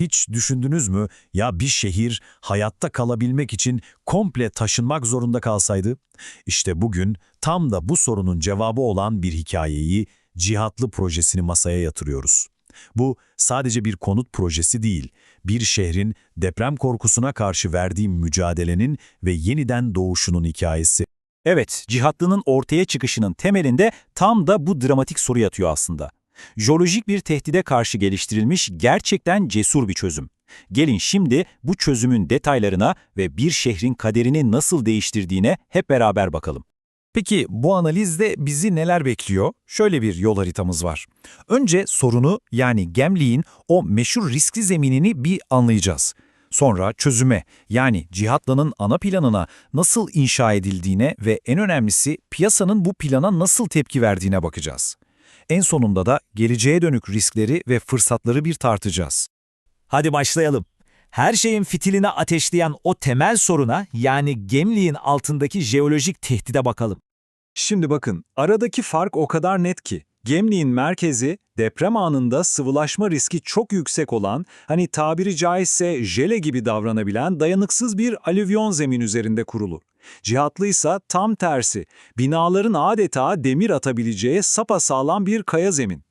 Hiç düşündünüz mü ya bir şehir hayatta kalabilmek için komple taşınmak zorunda kalsaydı? İşte bugün tam da bu sorunun cevabı olan bir hikayeyi, Cihatlı projesini masaya yatırıyoruz. Bu sadece bir konut projesi değil, bir şehrin deprem korkusuna karşı verdiği mücadelenin ve yeniden doğuşunun hikayesi. Evet, cihatlının ortaya çıkışının temelinde tam da bu dramatik soru yatıyor aslında. Jeolojik bir tehdide karşı geliştirilmiş gerçekten cesur bir çözüm. Gelin şimdi bu çözümün detaylarına ve bir şehrin kaderini nasıl değiştirdiğine hep beraber bakalım. Peki bu analizde bizi neler bekliyor? Şöyle bir yol haritamız var. Önce sorunu yani Gemliğin o meşhur riskli zeminini bir anlayacağız. Sonra çözüme yani Cihatlı'nın ana planına nasıl inşa edildiğine ve en önemlisi piyasanın bu plana nasıl tepki verdiğine bakacağız. En sonunda da geleceğe dönük riskleri ve fırsatları bir tartacağız. Hadi başlayalım. Her şeyin fitilini ateşleyen o temel soruna yani Gemliğin altındaki jeolojik tehdide bakalım. Şimdi bakın, aradaki fark o kadar net ki. Gemliğin merkezi, deprem anında sıvılaşma riski çok yüksek olan, hani tabiri caizse jele gibi davranabilen dayanıksız bir alüvyon zemin üzerinde kurulu. Cihatlı ise tam tersi, binaların adeta demir atabileceği sapasağlam bir kaya zemin.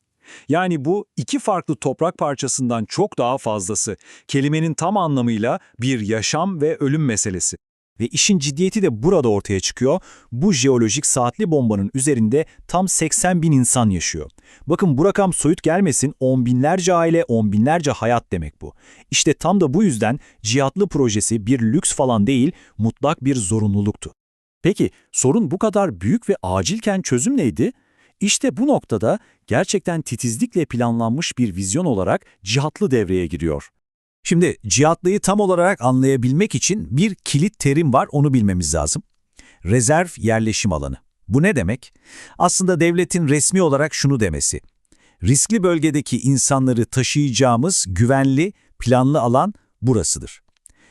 Yani bu iki farklı toprak parçasından çok daha fazlası. Kelimenin tam anlamıyla bir yaşam ve ölüm meselesi. Ve işin ciddiyeti de burada ortaya çıkıyor. Bu jeolojik saatli bombanın üzerinde tam 80 bin insan yaşıyor. Bakın bu rakam soyut gelmesin, on binlerce aile, on binlerce hayat demek bu. İşte tam da bu yüzden cihatlı projesi bir lüks falan değil, mutlak bir zorunluluktu. Peki sorun bu kadar büyük ve acilken çözüm neydi? İşte bu noktada gerçekten titizlikle planlanmış bir vizyon olarak cihatlı devreye giriyor. Şimdi cihatlıyı tam olarak anlayabilmek için bir kilit terim var onu bilmemiz lazım. Rezerv yerleşim alanı. Bu ne demek? Aslında devletin resmi olarak şunu demesi. Riskli bölgedeki insanları taşıyacağımız güvenli, planlı alan burasıdır.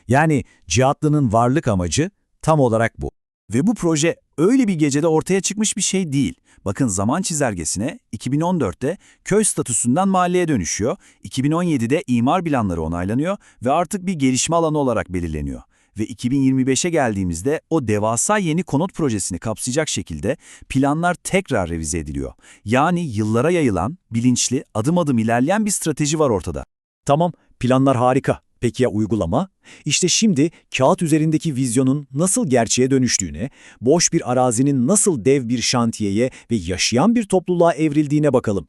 Yani cihatlının varlık amacı tam olarak bu. Ve bu proje öyle bir gecede ortaya çıkmış bir şey değil. Bakın zaman çizelgesine 2014'te köy statüsünden mahalleye dönüşüyor, 2017'de imar planları onaylanıyor ve artık bir gelişme alanı olarak belirleniyor. Ve 2025'e geldiğimizde o devasa yeni konut projesini kapsayacak şekilde planlar tekrar revize ediliyor. Yani yıllara yayılan, bilinçli, adım adım ilerleyen bir strateji var ortada. Tamam, planlar harika. Peki ya uygulama? İşte şimdi kağıt üzerindeki vizyonun nasıl gerçeğe dönüştüğüne, boş bir arazinin nasıl dev bir şantiyeye ve yaşayan bir topluluğa evrildiğine bakalım.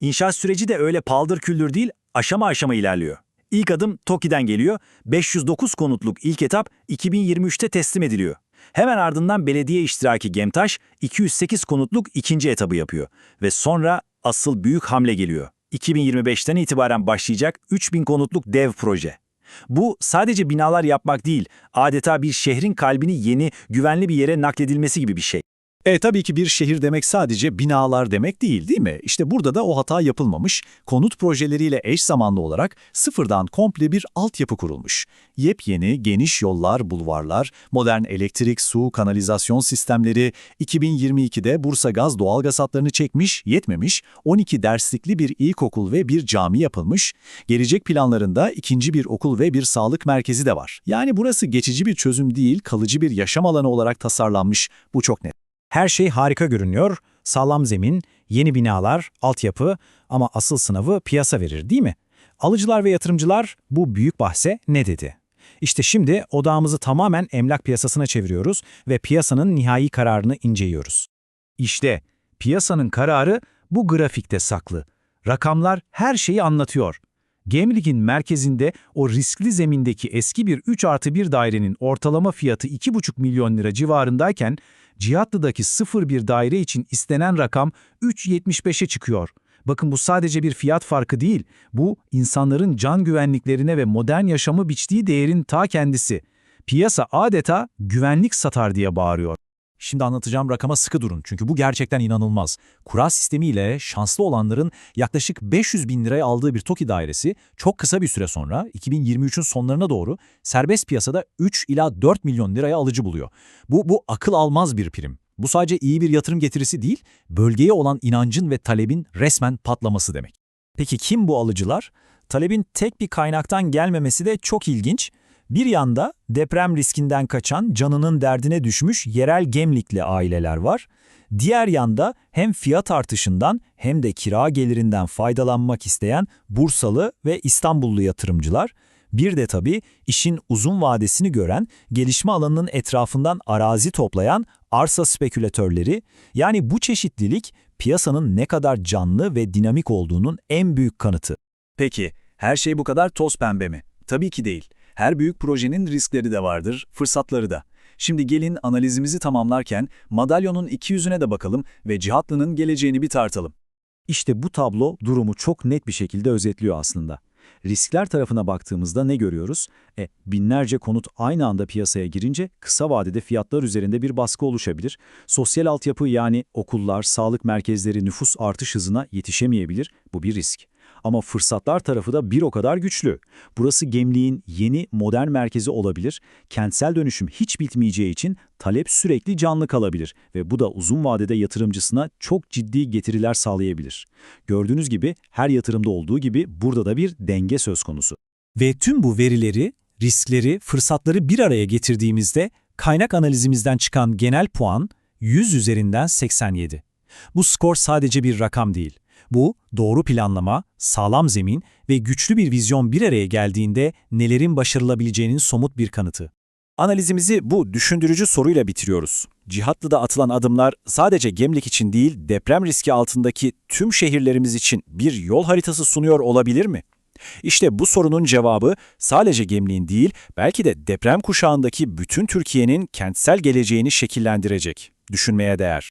İnşaat süreci de öyle paldır küldür değil, aşama aşama ilerliyor. İlk adım TOKİ'den geliyor, 509 konutluk ilk etap 2023'te teslim ediliyor. Hemen ardından belediye iştiraki Gemtaş 208 konutluk ikinci etabı yapıyor. Ve sonra asıl büyük hamle geliyor. 2025'ten itibaren başlayacak 3000 konutluk dev proje. Bu sadece binalar yapmak değil, adeta bir şehrin kalbini yeni, güvenli bir yere nakledilmesi gibi bir şey. E tabii ki bir şehir demek sadece binalar demek değil değil mi? İşte burada da o hata yapılmamış, konut projeleriyle eş zamanlı olarak sıfırdan komple bir altyapı kurulmuş. Yepyeni, geniş yollar, bulvarlar, modern elektrik, su, kanalizasyon sistemleri, 2022'de Bursa Gaz doğalgaz hatlarını çekmiş, yetmemiş, 12 derslikli bir ilkokul ve bir cami yapılmış, gelecek planlarında ikinci bir okul ve bir sağlık merkezi de var. Yani burası geçici bir çözüm değil, kalıcı bir yaşam alanı olarak tasarlanmış, bu çok net. Her şey harika görünüyor. Sağlam zemin, yeni binalar, altyapı ama asıl sınavı piyasa verir değil mi? Alıcılar ve yatırımcılar bu büyük bahse ne dedi? İşte şimdi odağımızı tamamen emlak piyasasına çeviriyoruz ve piyasanın nihai kararını inceliyoruz. İşte piyasanın kararı bu grafikte saklı. Rakamlar her şeyi anlatıyor. Gemlik'in merkezinde o riskli zemindeki eski bir 3 artı 1 dairenin ortalama fiyatı 2,5 milyon lira civarındayken Cihatlı'daki 0 daire için istenen rakam 3.75'e çıkıyor. Bakın bu sadece bir fiyat farkı değil, bu insanların can güvenliklerine ve modern yaşamı biçtiği değerin ta kendisi. Piyasa adeta güvenlik satar diye bağırıyor. Şimdi anlatacağım rakama sıkı durun çünkü bu gerçekten inanılmaz. Kura sistemiyle şanslı olanların yaklaşık 500 bin liraya aldığı bir TOKİ dairesi çok kısa bir süre sonra 2023'ün sonlarına doğru serbest piyasada 3 ila 4 milyon liraya alıcı buluyor. Bu, bu akıl almaz bir prim. Bu sadece iyi bir yatırım getirisi değil, bölgeye olan inancın ve talebin resmen patlaması demek. Peki kim bu alıcılar? talebin tek bir kaynaktan gelmemesi de çok ilginç. Bir yanda deprem riskinden kaçan canının derdine düşmüş yerel Gemlikli aileler var. Diğer yanda hem fiyat artışından hem de kira gelirinden faydalanmak isteyen Bursalı ve İstanbullu yatırımcılar. Bir de tabii işin uzun vadesini gören, gelişme alanının etrafından arazi toplayan arsa spekülatörleri, yani bu çeşitlilik piyasanın ne kadar canlı ve dinamik olduğunun en büyük kanıtı. Peki, her şey bu kadar toz pembe mi? Tabii ki değil. Her büyük projenin riskleri de vardır, fırsatları da. Şimdi gelin analizimizi tamamlarken madalyonun iki yüzüne de bakalım ve Cihatlı'nın geleceğini bir tartalım. İşte bu tablo durumu çok net bir şekilde özetliyor aslında. Riskler tarafına baktığımızda ne görüyoruz? E, binlerce konut aynı anda piyasaya girince kısa vadede fiyatlar üzerinde bir baskı oluşabilir. Sosyal altyapı yani okullar, sağlık merkezleri nüfus artış hızına yetişemeyebilir. Bu bir risk. Ama fırsatlar tarafı da bir o kadar güçlü. Burası Gemliğin yeni modern merkezi olabilir. Kentsel dönüşüm hiç bitmeyeceği için talep sürekli canlı kalabilir ve bu da uzun vadede yatırımcısına çok ciddi getiriler sağlayabilir. Gördüğünüz gibi her yatırımda olduğu gibi burada da bir denge söz konusu. Ve tüm bu verileri, riskleri, fırsatları bir araya getirdiğimizde kaynak analizimizden çıkan genel puan 100 üzerinden 87. Bu skor sadece bir rakam değil. Bu, doğru planlama, sağlam zemin ve güçlü bir vizyon bir araya geldiğinde nelerin başarılabileceğinin somut bir kanıtı. Analizimizi bu düşündürücü soruyla bitiriyoruz. Cihatlı'da atılan adımlar sadece Gemlik için değil, deprem riski altındaki tüm şehirlerimiz için bir yol haritası sunuyor olabilir mi? İşte bu sorunun cevabı sadece Gemlik'in değil, belki de deprem kuşağındaki bütün Türkiye'nin kentsel geleceğini şekillendirecek. Düşünmeye değer.